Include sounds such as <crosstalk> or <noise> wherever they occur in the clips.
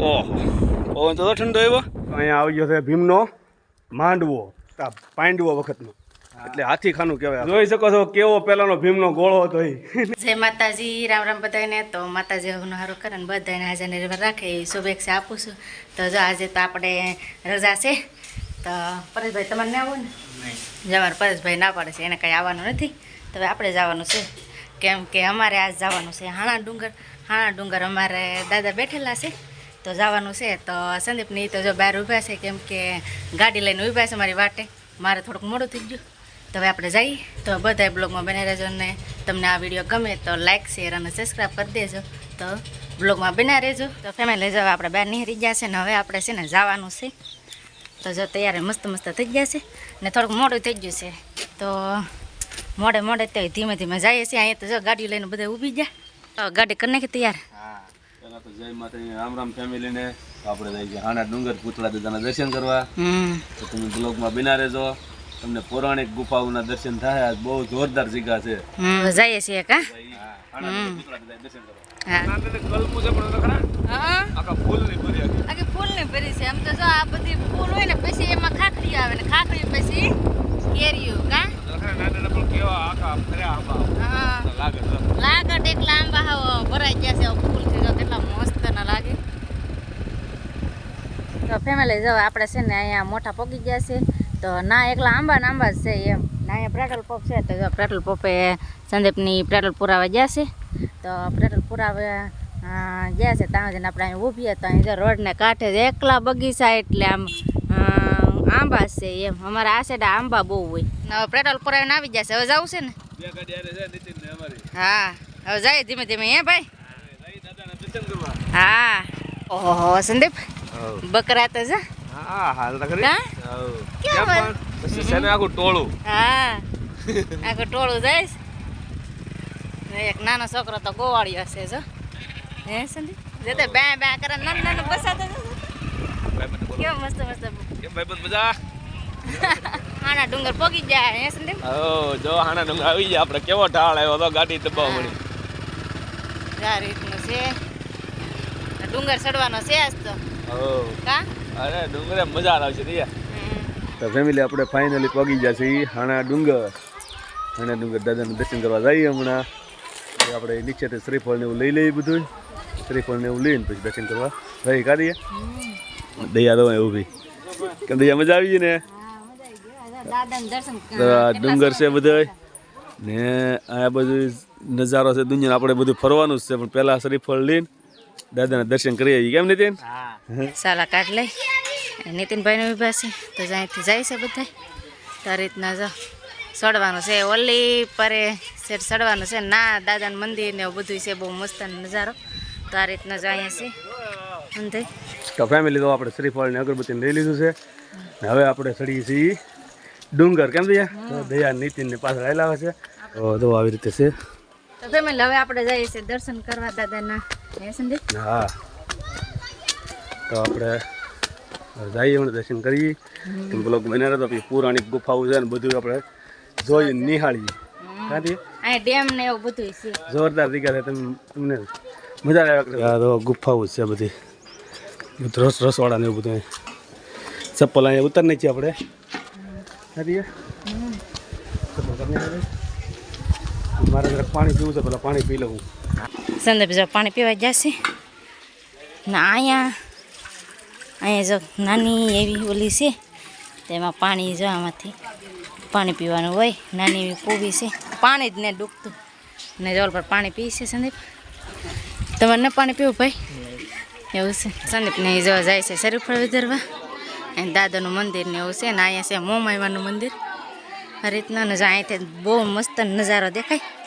ઓહો. પવન તો ઠંડો એવો અહીંયા આવી ગયો છે ભીમનો માંડવો આ પાંડવો વખતનો. એટલે હાથી ખાનું કહેવાય જોઈ શકો છો કેવો પેલાનો ભીમનો ગોળો હતો એ. જય માતાજી રામ રામ બધાને તો માતાજી હું હારો કરે ને બધાને હાજર નિર્ભર રાખે એવી શુભેચ્છા આપું છું. તો જો આજે તો આપણે રજા છે. તો પરેશભાઈ તમારે ના આવું ને? જવાનું પરેશભાઈ ના પાડે છે એને કંઈ આવવાનું નથી. તો આપણે જવાનું છે. કેમ કે અમારે આજ જવાનું છે હાણા ડુંગર. હાણા ડુંગર અમારે દાદા બેઠેલા છે. તો જવાનું છે તો સંદીપની તો જો બહાર ઊભા છે, કેમ કે ગાડી લઈને ઊભા છે મારી વાટે. મારે થોડુંક મોડું થઈ ગયું. તો હવે આપણે જઈએ. તો બધા બ્લોગમાં બને રહેજો ને તમને આ વીડિયો ગમે તો લાઇક શેર અને સબસ્ક્રાઈબ કરી દેજો. તો બ્લોગમાં બના રહેજો. તો ફેમિલી જો આપણે બહાર નીકળી ગયા છે ને હવે આપણે છે ને જવાનું છે. તો જો તૈયારી મસ્ત મસ્ત થઈ ગયા છે ને થોડુંક મોડું થઈ ગયું છે. તો મોડે મોડે તો ધીમે ધીમે જઈએ છીએ. અહીંયા તો જો ગાડી લઈને બધા ઊભી ગયા. ગાડી કરી નાખી તૈયાર. પેલા તો જય માતાજી રામ રામ ફેમિલીને. આપણે જઈએ છીએ હાણા ડુંગર પૂતળા દાદાના દર્શન કરવા. તો તમે બ્લોગમાં બિના રહેજો. તમને પૌરાણિક ગુફાઓના દર્શન થાય. આજ બહુ જોરદાર જગ્યા છે. જઈએ છીએ કા? હાણા પૂતળા દાદા દર્શન કરવા. હા. હા. આખા ફૂલની ભરી આખી. આખી ફૂલ ને ભરી છે. આમ તો જો આ બધી ફૂલ હોય ને પછી એમાં ખાખરી આવે ને ખાખરી પછી કેરીઓ કા હા લાગટ એક લાંબા હાવ ભરાઈ ગયા છે ફૂલથી જો કેટલા મસ્ત ના લાગે તો ફેમિલી જો આપણે છે ને અહીંયા મોટા પોગી ગયા છે. તો ના એકલા આંબા આંબા જ છે એમ. ના અહીંયા પેટ્રોલ પંપ છે. તો પેટ્રોલ પંપે સંદીપની પેટ્રોલ પુરાવા ગયા છે. તો પેટ્રોલ પુરાવા ગયા છે ત્યાં જઈને આપણે અહીં ઊભીએ તો અહીં રોડને કાંઠે જ એકલા બગીચા એટલે આમ આંબા છે એમ. અમારા આ સાઈડ આંબા બહુ હોય. હવે પેટ્રોલ પુરાવીને આવી જશે હવે જવું છે ને. હા. હવે જાય ધીમે ધીમે હે ભાઈ. હા. ઓહો સંદીપ. બકરા તો છે? હા, હાલ તો ખરી. કા? હાઉ. ક્યાં કેમ પણ? પછી છે આખું ટોળું. હા. આખું ટોળું જઈશ. ને એક નાનો છોકરો તો ગોવાળી હશે જો. હે સંદીપ? તે બે બે કરે નાનું નાનું બસાતો. કેમ મસ્ત મસ્ત કેમ ભાઈબંધ મજા? હાણા ડુંગર પોગી જાય હે સંદીપ? હો જો હાણા ડુંગર આવી ગયા. આપણે કેવો ઢાળ આવ્યો તો ગાડી દબાવ પડી આ રીતનું છે. ડુંગર ચડવાનો છે આજ તો. હો કા? અરે ડુંગરે મજા આવશે રિયા. તો ફેમિલી આપણે ફાઇનલી પગી ગયા છીએ હાણા ડુંગર. હાણા ડુંગર દાદાને દર્શન કરવા જઈએ હમણાં. તો આપણે નીચેથી શ્રીફળ ને એવું લઈ લઈએ બધું શ્રીફળ ને એવું લઈને પછી દર્શન કરવા રહી કાઢીએ દયા દવા એવું બી કેમ દયા મજા આવી ગઈ ને? હા, મજા આવી ગઈ. આ દાદાનું દર્શન તો આ ડુંગર છે બધા ને આ બધું નજારો છે દુનિયા આપણે બધું ફરવાનું જ છે પણ પહેલાં શ્રીફળ લઈને દાદાના દર્શન કરી આવી કેમ નીતિન? સાલા કાઢ લઈ. નીતિનભાઈને ઊભા છે. તો જ્યાંથી જાય છે બધા તો રીતના જો સડવાનું છે. ઓલી પરે શેઠ સડવાનું છે ના દાદાનું મંદિર ને બધું છે. બહુ મસ્ત નજારો. તો આ રીતના જ અહીંયા છે. અંધે તો ફેમિલી તો આપણે શ્રીફળ ને અગરબત્તી લઈ લીધું છે. હવે આપણે ચડીએ છીએ ડુંગર. કેમ દયા? દયા નીતિન ને પાછળ આવેલા છે. તો આવી રીતે છે. તો ફેમિલી હવે આપણે જઈએ છીએ દર્શન કરવા દાદાના. હે સંદીપ? હા. તો આપણે જઈએ અને દર્શન કરીએ. બ્લોક બન્યા તો પછી પૌરાણિક ગુફાઓ છે ને બધું આપણે જોઈએ નિહાળીએ. કાંથી અહીંયા ડેમ ને એવું બધું છે. જોરદાર જગ્યા છે તમે તમને મજા આવે તો ગુફાઓ છે બધી. બધું રસ રસવાળા ને એવું બધું ચપ્પલ અહીંયા ઉતર નહીં છીએ આપણે નથી ચપ્પલ કરી નાખીએ. મારે જરાક પાણી પીવું છે, પેલા પાણી પી લઉં. સંદીપ જો પાણી પીવા જશે ને અહીંયા અહીંયા જો નાની એવી ઓલી છે, તેમાં પાણી જો આમાંથી પાણી પીવાનું હોય, નાની એવી પૂવી છે. પાણી જ ને ડૂબતું. ને જોલ પર પાણી પી છે સંદીપ. તમારે ન પાણી પીવું ભાઈ? એવું છે. સંદીપ ને જો જાય છે શરીફળ વિધરવા. અહીં દાદાનું મંદિર ને એવું છે, ને અહીંયા છે મોમાઈવાનું મંદિર. આ રીતના ને જો અહીંથી બહુ મસ્ત નજારો દેખાય.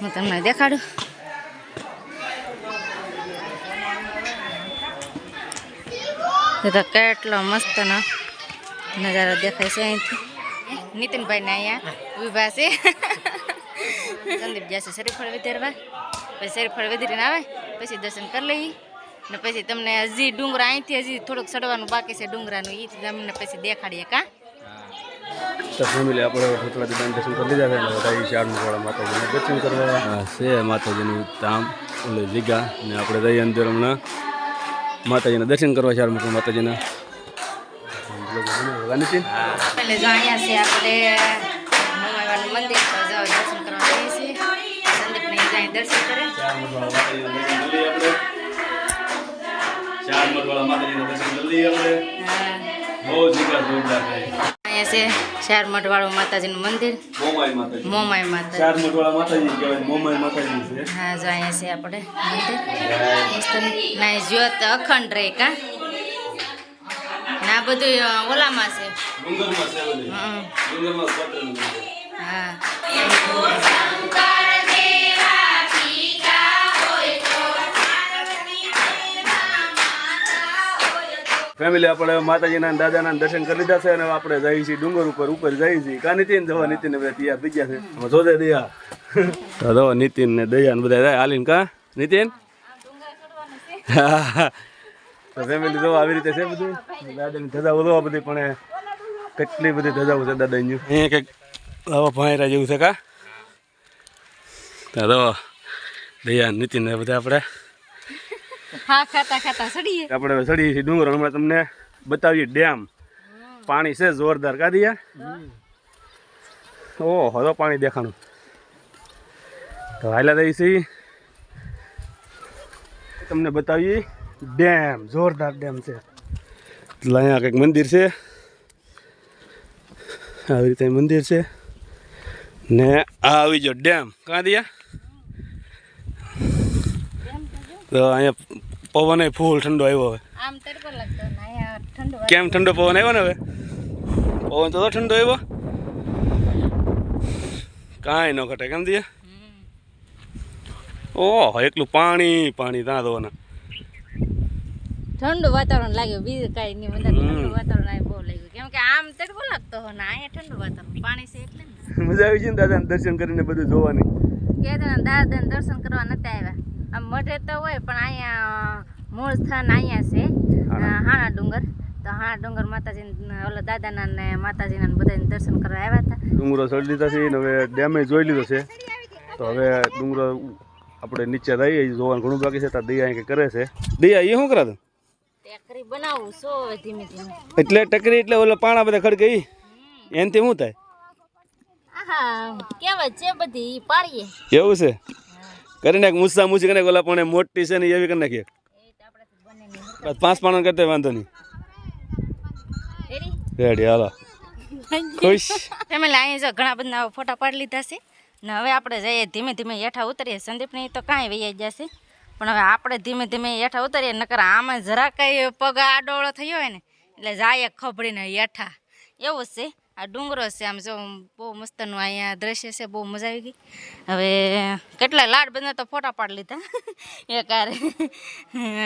હું તમને દેખાડું. તો કેટલો મસ્તનો નજારો દેખાય છે અહીંથી. નીતિનભાઈ ને અહીંયા ઊભા છે. સંદીપ જશે શરીફળ વિધેરવા. પછી શરીફળ વિધરીને આવે, પછી દર્શન કરી લઈએ. ને પછી તમને હજી ડુંગરા અહીંથી હજી થોડુંક ચડવાનું બાકી છે ડુંગરાનું એ તમને પછી દેખાડીએ કા? તો ફેમિલી આપણે ભૂતળા દાદાના દર્શન કરી લીધા છે અને બધા શાળનું માતાજીના દર્શન કરવા. છે માતાજીનું ધામ ઓલે જગ્યા ને આપણે જઈએ અંદર હમણાં. માતાજીના દર્શન કરવા ચાર મૂકો માતાજીના. ચાર મઠવાળા માતાજીના દર્શન કરી લઈએ આપણે. બહુ જીગર જોરદાર છે. અહીંયા છે ચાર મઠવાળું માતાજીનું મંદિર. મોમાઈ માતાજી. હા જો અહીંયા છે આપણે મંદિર. ના જ્યોત અખંડ રહે કા ના બધું ઓલામાં છે. હા. ફેમિલી આપણે માતાજીના દાદાના દર્શન કરી લીધા છે અને આપણે જઈએ છીએ ડુંગર ઉપર ઉપર જઈએ છીએ. કા નીતિન જવા નીતિન બધા તૈયાર થઈ ગયા છે. જોજે દયા. જવા નીતિન ને દયા ને બધા જાય. હાલીને કા? નીતિન? ફેમિલી જવા આવી રીતે છે બધું? દાદાની ધજાઓ જો આ બધી, પણ કેટલી બધી ધજાઓ છે દાદાની. અહીંયા કંઈક આવા ભાંયરા જેવું છે કા? તો દયા ને નીતિન ને બધા આપણે હા ખાતા ખાતા સડીએ. આપણે હવે ચડીએ છીએ ડુંગર. હમણાં તમને બતાવીએ ડેમ. પાણી છે જોરદાર. કાઢીયા ઓહો તો પાણી દેખાણું. તો હાલા દઈ છીએ તમને બતાવીએ. ડેમ જોરદાર ડેમ છે. એટલે અહીંયા કંઈક મંદિર છે. આવી રીતે મંદિર છે. ને આવી જો ડેમ. કાં દિયા તો અહીંયા પવન ફૂલ ઠંડો આવ્યો હવે. કેમ ઠંડો પવન આવ્યો ને હવે? પવન તો ઠંડો આવ્યો. કાંઈ ન ઘટે કેમ દે ઓહો એકલું પાણી પાણી ત્યાં તો ને ઠંડુ વાતાવરણ લાગ્યું બીજું કાંઈ નહીં. મને ઠંડુ વાતાવરણ આય બહુ લાગ્યું. કેમ કે આમ તડકો લાગતો હો ને અહીંયા ઠંડુ વાતાવરણ. પાણી છે એટલે <laughs> મજા આવી છે ને દાદાને દર્શન કરીને બધું જોવાની. કે દાદા દર્શન કરવા નતા આવ્યા. આમ મઢે તો હોય પણ અહીંયા મૂળ સ્થાન અહીંયા છે હાણા. ડુંગર. તો હાણા ડુંગર માતાજી ઓલા દાદાના ને માતાજીના ને બધાને દર્શન કરવા આવ્યા હતા. ડુંગરો ચડી લીધા છે ને હવે ડેમે જોઈ લીધો છે. તો હવે ડુંગરો આપણે નીચે રહીએ જોવાનું ઘણું બાકી છે ત્યાં દયા કરે છે. દયા એ શું કરે તું ટેકરી બનાવું છો ધીમે ધીમે. એટલે ટકરી એટલે ઓલા પાણા બધા ખડકી એનથી શું થાય? આહા કેવત છે બધી ઈ પાડીએ. એવું છે? કરી નાખ મુસ્સા મુસી કરી ઓલા પણ મોટી છે ને એવી કરી નાખીએ. પાંચ પાણા કરતા વાંધો નહીં. રેડી હાલો. ખુશ? <laughs> તમે અહીંયા જો ઘણા બધા ફોટા પાડી લીધા છે. ને હવે આપણે જઈએ ધીમે ધીમે હેઠા ઉતરીએ. સંદીપને તો કાંઈ વૈયા જશે પણ હવે આપણે ધીમે ધીમે હેઠા ઉતરીએ નકર આમાં જરા કંઈ પગ આડોળો થયો હોય ને એટલે જાય ખબડીને હેઠા. એવું છે. આ ડુંગરો છે, આમ જો બહુ મસ્તનું અહીંયા દ્રશ્ય છે, બહુ મજા આવી ગઈ. હવે કેટલા લાડ બધા તો ફોટા પાડી લીધા. <laughs> એકારે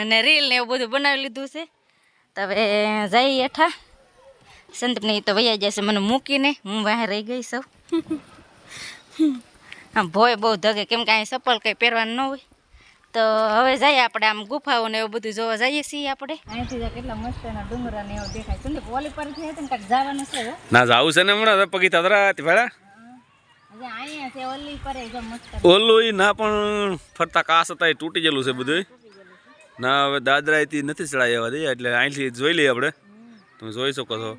અને રીલ ને એવું બધું બનાવી લીધું છે. તો હવે જઈ હેઠા. સંદીપને તો વૈયા જશે મને મૂકીને. હું વાહે રહી ગઈ સૌ <laughs> આમ ભોય બહુ ધગે, કેમ કે અહીં ચપ્પલ કંઈ પહેરવાનું ન હોય. તો હવે જઈએ આપણે આમ ગુફાઓ ને એવું બધું જોવા જઈએ છીએ આપણે. અહીંથી કેટલા મસ્ત એના ડુંગરા ને એવું દેખાય. સંદીપ ઓલી પરથી હતું કાંઈક જવાનું છે ના જાવું છે ને હમણાં પગી તદરા ભેળા. છે ઓલી પર જો મસ્ત ઓલું ના પણ ફરતા કાસ હતા એ તૂટી ગયેલું છે બધું ના હવે દાદરાથી નથી ચડાય આવવા દઈએ એટલે અહીંથી જોઈ લઈએ આપણે. તમે જોઈ શકો છો.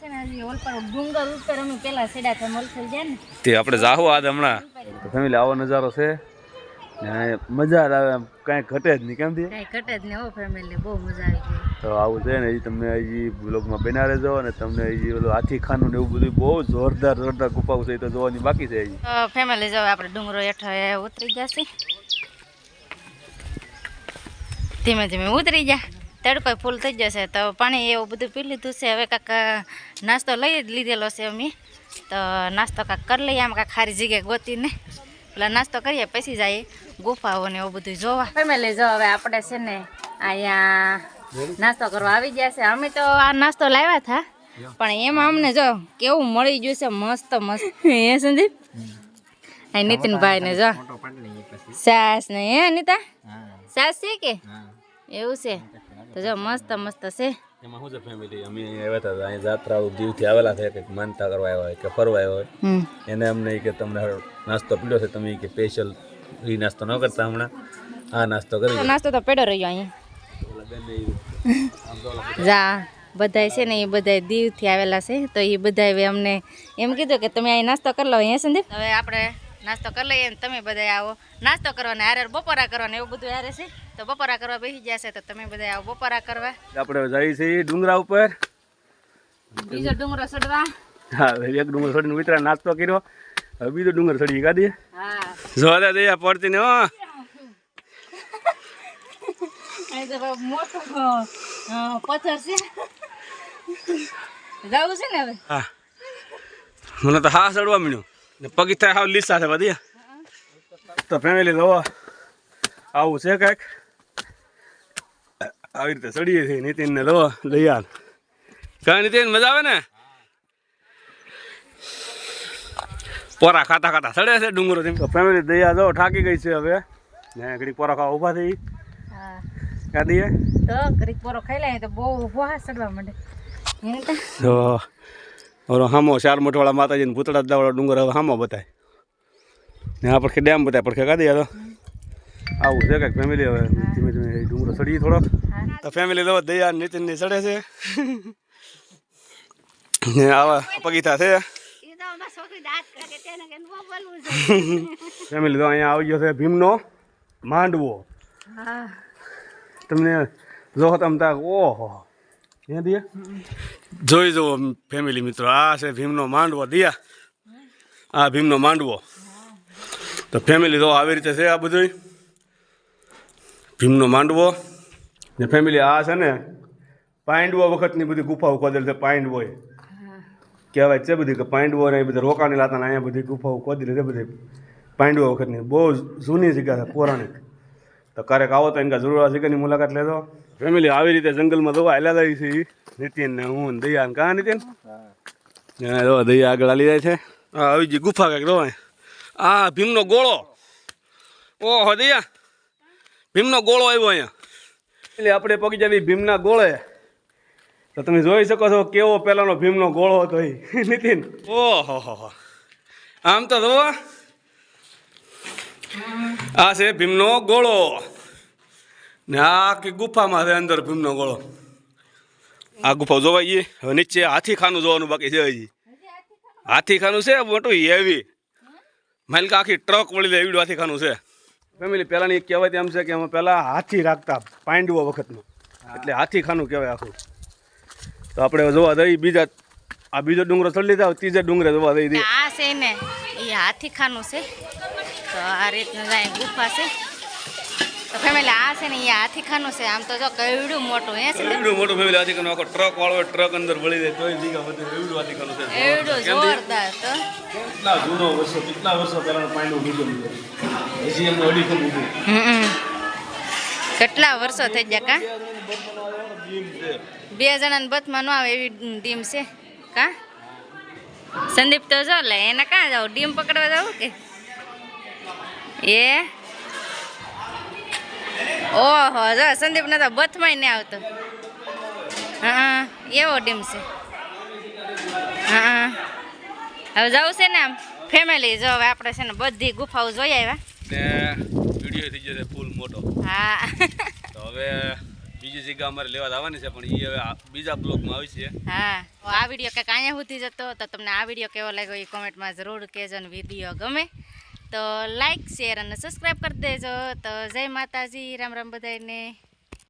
છે ને ને. તે આપણે જાહો આજ હમણાં. ફેમિલી આવો નજારો છે. ને મજા આવે આમ કાંઈ ઘટે જ નહીં કેમ થી કાંઈ ઘટે જ નહીં હો ફેમિલી બહુ મજા આવી ગઈ. તો આવું છે ને હજી તમને હજી બ્લોગમાં બના રહેજો અને તમને હજી ઓલું હાથી ખાનું ને એવું બધું બહુ જોરદાર જોરદાર ગુફાઓ છે તો જોવાની બાકી છે હજી. ફેમિલી જો આપણે ડુંગરો હેઠળ ઉતરી જશે ધીમે ધીમે ઉતરી જા તડકો ફૂલ થઈ જશે તો પાણી એવું બધું પી લીધું છે. હવે કાંક નાસ્તો લઈ જ લીધેલો છે અમે. તો નાસ્તો કાંક કરી લઈએ. આમ કાંક ખારી જગ્યાએ ગોતીને. પેલા નાસ્તો કરીએ પછી જઈએ ગુફાઓ ને એવું બધું જોવા. ફેમિલી જો હવે આપણે છે ને અહીંયા નાસ્તો કરવા આવી ગયા છે. અમે તો આ નાસ્તો લાવ્યા હતા પણ એમાં અમને જો કેવું મળી ગયું છે મસ્ત મસ્ત. એ સંદીપ? અહીં નીતિનભાઈ ને જો. સાસ ને હે અનિતા? સાસ છે કે? એવું છે. તો જો મસ્ત મસ્ત છે. એમાં શું છે ફેમિલી અમે અહીંયા આવ્યા હતા અહીં જાત્રા દીવથી આવેલા છે કંઈક માનતા કરવા આવ્યા હોય કે ફરવા આવ્યા હોય. એને અમને કે તમને નાસ્તો પીડ્યો છે તમે કે સ્પેશિયલ એ નાસ્તો ન કરતા હમણાં. આ નાસ્તો કરી નાસ્તો તો પેડો રહ્યો અહીંયા જા બધાય છે ને એ બધાય દીવથી આવેલા છે તો એ બધાય હવે અમને એમ કીધું કે તમે અહીં નાસ્તો કરી લો અહીંયા સંદીપ? હવે આપણે નાસ્તો કરી લઈએ ને તમે બધા આવો. નાસ્તો કરવાનો હારે બપોરા કરવાનો એવું બધું હારે છે? તો બપોરા કરવા બેસી જશે તો તમે બધા આવો બપોરા કરવા. આપણે જઈએ છીએ ડુંગરા ઉપર. બીજો ડુંગરો ચડવા હા એક ડુંગર છોડીને ઉતરા નાસ્તો કર્યો. હવે બીજો ડુંગર છોડી કાઢીએ હા. જોવા દે પડતી ને હો. મોટો પથ્થર છે. જવું છે ને હવે? હા. મને તો હા ચડવા મળ્યું. ને પગીથા હાવ લીસા છે બધી. તો ફેમિલી જોવા આવું છે કાંઈક? આવી રીતે ચડીએ છીએ. નીતિન ને લો દયાલ કાંઈ નીતિન મજા આવે ને? પોરા ખાતા ખાતા ચડે છે ડુંગરો તેમ તો ફેમિલી દયા જો ઠાકી ગઈ છે હવે. ને ઘડી પોરા ખાવા ઊભા થઈ. હા. તો ઘડીક પોરો ખાઈ લે તો બહુ ઊભો હા ચડવા માંડે. તો તો ઓલો હામો ચાર મોટવાળા માતાજીને ભૂતળા દાવાળો ડુંગર હવે હામો બતાય. ને આ પડખે ડેમ બતાય પડખે કાઢી તો? આવું છે કંઈક ફેમિલી હવે. ધીમે ધીમે ડુંગરો ચડીએ થોડોક. તો ફેમિલી તો દયા નીતિનની ચડે છે. ને આવા પગીતા છે. ફેમિલી તો અહીંયા આવી ગયો છે ભીમનો માંડવો. તમને જો તમ તાક ઓહો. દિયા? જોઈ જુઓ ફેમિલી મિત્રો આ છે ભીમનો માંડવો દિયા. આ ભીમનો માંડવો. તો ફેમિલી તો આવી રીતે છે આ બધું ભીમનો માંડવો. ને ફેમિલી આ છે ને, પાંડવો વખતની બધી ગુફાઓ ખોદેલી છે પાંડવો એ કહેવાય છે બધી કે પાંડવો ને એ બધા રોકાણી લાતા અહીંયા બધી ગુફાઓ ખોદેલી છે બધી. પાંડવો વખતની બહુ જૂની જગ્યા છે, પૌરાણિક. તો ક્યારેક આવો તો એના જરૂર જગ્યાની મુલાકાત લેજો. ફેમિલી આવી રીતે જંગલમાં દવા હેલા જાય છે. નિતિન ને હું ને દયા કાં નીતિન? દયા આગળ હાલી જાય છે. આવી ગઈ ગુફા કાંઈક દવા આ ભીમનો ગોળો. ઓહો, દયા. ભીમનો ગોળો આવ્યો અહીંયા. એટલે આપણે પગી જવી ભીમના ગોળે. તો તમે જોઈ શકો છો કેવો પહેલાનો ભીમનો ગોળો હતો એ. <laughs> નીતિન. ઓહો હો આમ તો જોવા આ છે ભીમનો ગોળો. ને આ આખી ગુફામાં છે અંદર ભીમનો ગોળો. આ ગુફા જોવાઈ હવે નીચે હાથી ખાનું જોવાનું બાકી છે હજી. હાથી ખાનું છે? મોટું હેવી માલિકા આખી ટ્રક વળી લે એવડું હાથી ખાનું છે ફેમિલી પહેલાંની કહેવાય એમ છે કે અમે પહેલાં હાથી રાખતા. પાંડવો વખતનું. એટલે હાથી ખાનું કહેવાય આખું. તો આપણે જોવા જઈએ બીજા આ બીજો ડુંગરો ચડી લીધા ત્રીજા ડુંગરે જોવા જઈ દઈએ આ છે ને એ હાથી ખાનું છે. તો આ રીતનું જાય ગુફા છે. તો ફેમિલી આ છે ને એ હાથી ખાનું છે. આમ તો જો કેવડું મોટું હે છે એવડું મોટું ફેમિલી હાથી ખાનું આખો ટ્રક વાળો ટ્રક અંદર વળી જાય તોય બધું એવડું હાથી છે. એવડું જોરદાર તો. કેટલા જૂનો વર્ષો કેટલા વર્ષો પહેલાનો પાંડવો બીજો હજી એમનું અડીખમ. કેટલા વર્ષો થઈ ગયા કા? બે જણાને બથમાં ન આવે એવી ડીમ છે, કા? સંદીપ તો જો લે, એને કાં જાવ ડીમ પકડવા જાવ કે? એ? ઓહો, જો સંદીપ ને તો બથમાં નહીં આવતો. હા એવો ડીમ છે. હા હવે જવું છે ને આમ ફેમિલી જો હવે આપણે છે ને બધી ગુફાઓ જોઈ આવ્યા. ને વીડિયો થઈ જશે ફૂલ મોટો. હા. તો હવે બીજી જગ્યા અમારે લેવા આવવાની છે પણ એ હવે બીજા બ્લોકમાં આવી છે. હા. તો આ વીડિયો કંઈક અહીંયા સુધી જતો તો તમને આ વીડિયો કેવો લાગ્યો એ કોમેન્ટમાં જરૂર કહેજો અને વીડિયો ગમે તો લાઈક શેર અને સબસ્ક્રાઈબ કરી દેજો. તો જય માતાજી રામ રામ બધાને